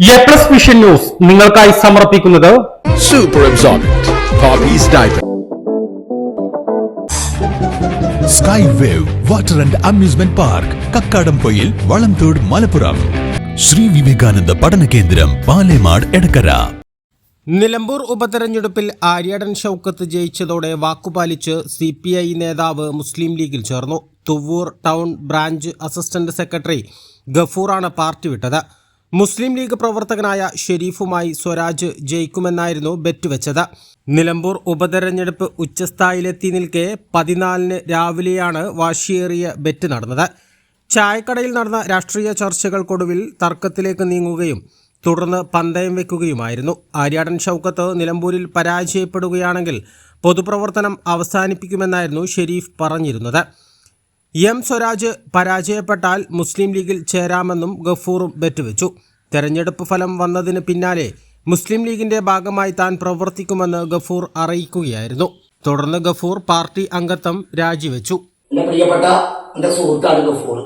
A plus vision news നിങ്ങൾക്കായി സമർപ്പിക്കുന്നത് Super absorbent. Poppy's diaper. Sky Wave water and amusement park Kakkadampoyil Valamthode Malappuram Sree Vivekananda പഠന കേന്ദ്രം പാലേമാട് എടക്കര നിലമ്പൂർ ഉപതെരഞ്ഞെടുപ്പിൽ ആര്യാടൻ ഷൗക്കത്ത് ജയിച്ചതോടെ വാക്കുപാലിച്ച് സി പി ഐ നേതാവ് മുസ്ലിം ലീഗിൽ ചേർന്നു Thuvvur town branch assistant secretary ഗഫൂറാണ് party വിട്ടത് മുസ്ലിം ലീഗ് പ്രവർത്തകനായ ഷെരീഫുമായി സ്വരാജ് ജയിക്കുമെന്നായിരുന്നു ബെറ്റ് വെച്ചത് നിലമ്പൂർ ഉപതെരഞ്ഞെടുപ്പ് ഉച്ചസ്ഥായിലെത്തി നിൽക്കെ പതിനാലിന് രാവിലെയാണ് വാശിയേറിയ ബെറ്റ് നടന്നത്. ചായക്കടയിൽ നടന്ന രാഷ്ട്രീയ ചർച്ചകൾക്കൊടുവിൽ തർക്കത്തിലേക്ക് നീങ്ങുകയും തുടർന്ന് പന്തയം വെക്കുകയുമായിരുന്നു. ആര്യാടൻ ഷൗക്കത്ത് നിലമ്പൂരിൽ പരാജയപ്പെടുകയാണെങ്കിൽ പൊതുപ്രവർത്തനം അവസാനിപ്പിക്കുമെന്നായിരുന്നു ഷെരീഫ് പറഞ്ഞിരുന്നത്. എം സ്വരാജ് പരാജയപ്പെട്ടാൽ മുസ്ലിം ലീഗിൽ ചേരാമെന്നും ഗഫൂറും ബെറ്റുവെച്ചു തെരഞ്ഞെടുപ്പ് ഫലം വന്നതിന് പിന്നാലെ മുസ്ലിം ലീഗിന്റെ ഭാഗമായി താൻ പ്രവർത്തിക്കുമെന്ന് ഗഫൂർ അറിയിക്കുകയായിരുന്നു. തുടർന്ന് ഗഫൂർ പാർട്ടി അംഗത്വം രാജിവെച്ചു. എന്റെ പ്രിയപ്പെട്ട എന്റെ സുഹൃത്താണ് ഗഫൂർ.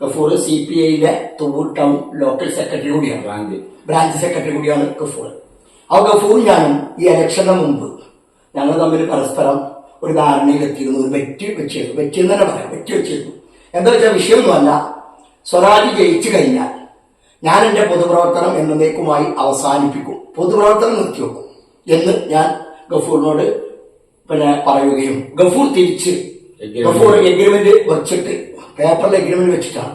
ഗഫൂർ സി പി ഐയിലെ തുവൂർ ടൗൺ ലോക്കൽ സെക്രട്ടറി കൂടിയാണ്. ബ്രാഞ്ച്. ബ്രാഞ്ച് സെക്രട്ടറി കൂടിയാണ് ഗഫൂർ. ആ ഗഫൂർ ഞാനും ഈ ഇലക്ഷന് മുമ്പ് ഞങ്ങൾ തമ്മിൽ പരസ്പരം ഒരു ധാരണയിലെത്തിയിരുന്നു ഒരു വെറ്റി വെച്ചിരുന്നു വെറ്റി എന്ന് തന്നെ പറയാം. വെറ്റി വെച്ചിരുന്നു എന്താ വെച്ചാൽ വിഷയമൊന്നുമല്ല സ്വരാജ് ജയിച്ചു കഴിഞ്ഞാൽ ഞാൻ എന്റെ പൊതുപ്രവർത്തനം എന്നേക്കുമായി അവസാനിപ്പിക്കും. പൊതുപ്രവർത്തനം നിർത്തിവെക്കും എന്ന് ഞാൻ ഗഫൂറിനോട് പിന്നെ പറയുകയും ഗഫൂർ തിരിച്ച് ഗഫൂർ എഗ്രിമെന്റ് വെച്ചിട്ട് പേപ്പറിൽ എഗ്രിമെന്റ് വെച്ചിട്ടാണ്.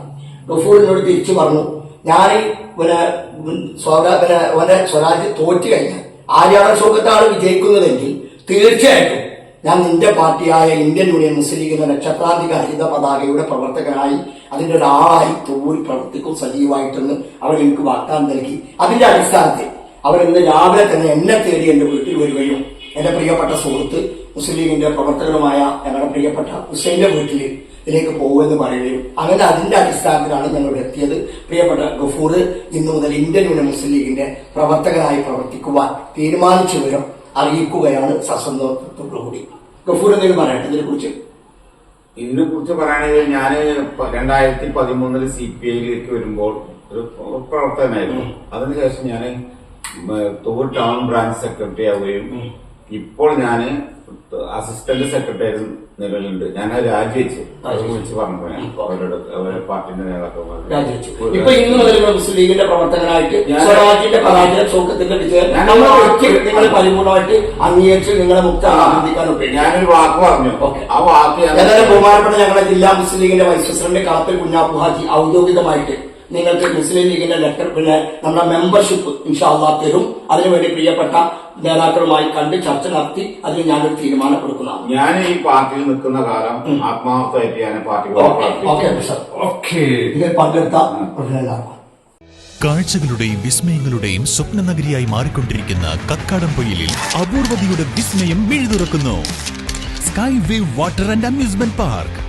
ഗഫൂറിനോട് തിരിച്ചു പറഞ്ഞു ഞാൻ പിന്നെ സ്വരാ പിന്നെ സ്വരാജ് തോറ്റു കഴിഞ്ഞാൽ ആര്യാടൻ സുഖത്താണ് വിജയിക്കുന്നതെങ്കിൽ തീർച്ചയായിട്ടും ഞാൻ നിന്റെ പാർട്ടിയായ ഇന്ത്യൻ യൂണിയൻ മുസ്ലിം ലീഗിന്റെ നക്ഷത്രാധിക ഹരിത പതാകയുടെ പ്രവർത്തകനായി അതിന്റെ ഒരാളായി തോറി പ്രവർത്തിക്കും സജീവമായിട്ടെന്ന് അവർ എനിക്ക് വാഗ്ദാനം നൽകി. അതിന്റെ അടിസ്ഥാനത്തിൽ അവർ ഇന്ന് രാവിലെ തന്നെ എന്നെ തേടി എന്റെ വീട്ടിൽ വരികയും എന്റെ പ്രിയപ്പെട്ട സുഹൃത്ത് മുസ്ലിം ലീഗിന്റെ പ്രവർത്തകനുമായ ഞങ്ങളുടെ പ്രിയപ്പെട്ട ഹുസൈന്റെ വീട്ടിൽ ഇതിലേക്ക് പോകുമെന്ന് പറയുകയും അങ്ങനെ അതിന്റെ അടിസ്ഥാനത്തിലാണ് ഞങ്ങൾ എത്തിയത്. പ്രിയപ്പെട്ട ഗഫൂർ ഇന്നു മുതൽ ഇന്ത്യൻ യൂണിയൻ മുസ്ലിം ലീഗിന്റെ പ്രവർത്തകനായി പ്രവർത്തിക്കുവാൻ തീരുമാനിച്ചു വരും അറിയിക്കുകയാണ് സസന്തോഷത്തോടുകൂടി ഗഫൂർ എന്തെങ്കിലും പറയട്ടെ ഇതിനെ കുറിച്ച് ഇതിനെ കുറിച്ച് പറയുകയാണെങ്കിൽ ഞാൻ രണ്ടായിരത്തി പതിമൂന്നിൽ സി പി ഐയിലേക്ക് വരുമ്പോൾ ഒരു പ്രവർത്തകനായിരുന്നു. അതിനുശേഷം ഞാൻ തൂർ ടൗൺ ബ്രാഞ്ച് സെക്രട്ടറി ആവുകയും ഇപ്പോൾ ഞാൻ അസിസ്റ്റന്റ് സെക്രട്ടറി നിലവിലുണ്ട്. ഞാൻ രാജിവെച്ച്. അത് വിളിച്ച് പറഞ്ഞു ഞാൻ അവരുടെ അവരുടെ പാർട്ടിന്റെ നേതാക്കന്മാർ രാജിവെച്ചു. ഇപ്പൊ ഇന്ന് മുതൽ മുസ്ലിം ലീഗിന്റെ പ്രവർത്തകനായിട്ട് ഞാൻ- സ്വരാജിന്റെ പരാജയ ചോക്കത്തിന്റെ വിജയം ഞാൻ- നമ്മളെ ഒരിക്കലും നിങ്ങൾ പരിപൂർണമായിട്ട് അംഗീകരിച്ച് നിങ്ങളെ മുക്ത ആനന്ദിക്കാൻ ഉപയോഗിക്കാം ഞാനൊരു വാക്ക് പറഞ്ഞു. ആ വാക്ക് ബഹുമാനപ്പെട്ട ഞങ്ങളുടെ ജില്ലാ മുസ്ലിം ലീഗിന്റെ വൈസ് പ്രസിഡന്റ് കളത്തിൽ കുഞ്ഞാപ്പു ഹാജി ഔദ്യോഗികമായിട്ട് നിങ്ങൾക്ക് മുസ്ലിം ലീഗിന്റെ ലെറ്റർ പിന്നെ നമ്മുടെ മെമ്പർഷിപ്പ് ഇൻഷാല്ലാ തരും. അതിനുവേണ്ടി പ്രിയപ്പെട്ട നേതാക്കളുമായി കണ്ട് ചർച്ച നടത്തി. അതിന് ഞാനൊരു തീരുമാനം കൊടുക്കുന്നതാണ് ഞാൻ ഈ പാർട്ടിയിൽ നിൽക്കുന്ന കാലം ആത്മാർത്ഥമായിട്ട് ഞാൻ പാർട്ടി പങ്കെടുത്ത കാഴ്ചകളുടെയും വിസ്മയങ്ങളുടെയും സ്വപ്ന നഗരിയായി മാറിക്കൊണ്ടിരിക്കുന്ന കക്കാടംപൊയിലിൽ അപൂർവതയുടെ വിസ്മയം മിഴുതുറക്കുന്നു. Sky Wave water and amusement park